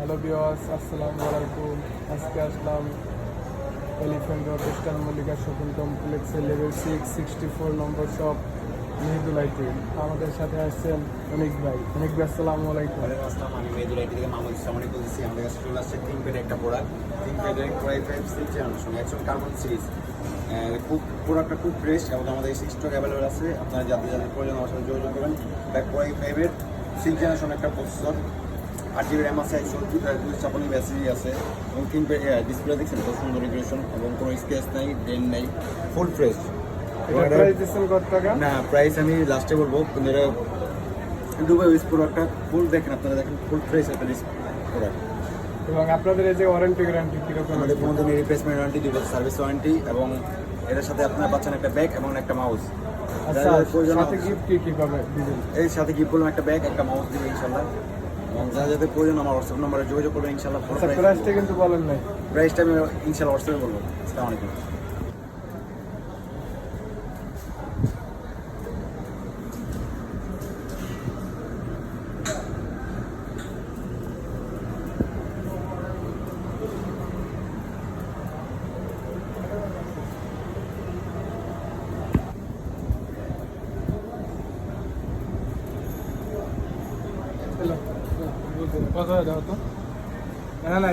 Hello বিওয়াস আসসালামু আলাইকুম। আজকে আসলাম elephant road eastern Mallika shopping কমপ্লেক্সে level six sixty four number shop মেহদুলাইতে আমাদের সাথে আসছেন অনিক ভাই। অনিক ভাই, আসসালামু আলাইকুম। আমি মেহেদুল আইটি থেকে মাহমুদ ইসলামানি বলতেছি। আমাদের কাছে চলে আসছে তিন পেড একটা প্রোডাক্ট তিন পেডের core i five six generation X one carbon series খুব প্রোডাক্টটা খুব ফ্রেশ এবং আমাদের স্টক অ্যাভেলেবল আছে। আপনারা যাদের যাদের প্রয়োজন আমার সাথে যোগাযোগ করবেন। কোয়াই ফাইভের সিক্স জেনারেশন একটা প্রসেসর আট জিবি র্যাম আছে একশো দুই ছাপান্ন ব্যাটারি আছে। এবং তিন ডিসপ্লে দেখছেন? কত সুন্দর রেগুলেশন এবং কোনো স্কেচ নাই ডেন নাই ফুল ফ্রেশ না প্রাইস আমি লাস্টে বলব কিন্তু দুবাই ইউজ প্রোডাক্টটা ফুল দেখেন আপনারা দেখেন ফুল ফ্রেশ একটা প্রোডাক্ট এবং আপনাদের এই যে ওয়ারেন্টি গ্যারান্টি কীরকম আমাদের পনেরো দিনের রিপ্লেসমেন্ট ওয়ারেন্টি দুই বছর সার্ভিস ওয়ারেন্টি এবং এটার সাথে আপনারা পাচ্ছেন একটা ব্যাগ এবং একটা মাউস আচ্ছা সাথে গিফট কি কি পাবে? এর সাথে কি বললাম একটা ব্যাগ একটা মাউস দিবে ইনশাল্লাহ যা যাদের প্রয়োজন আমার হোয়াটসঅ্যাপ নম্বরে যোগাযোগ করবেন ইনশাল্লাহ আচ্ছা প্রাইসটা কিন্তু বলেন নাই। প্রাইসটা আমি ইনশাল্লাহ হোয়াটসঅ্যাপে বলব। আসসালামু আলাইকুম। কথা দাও তো না না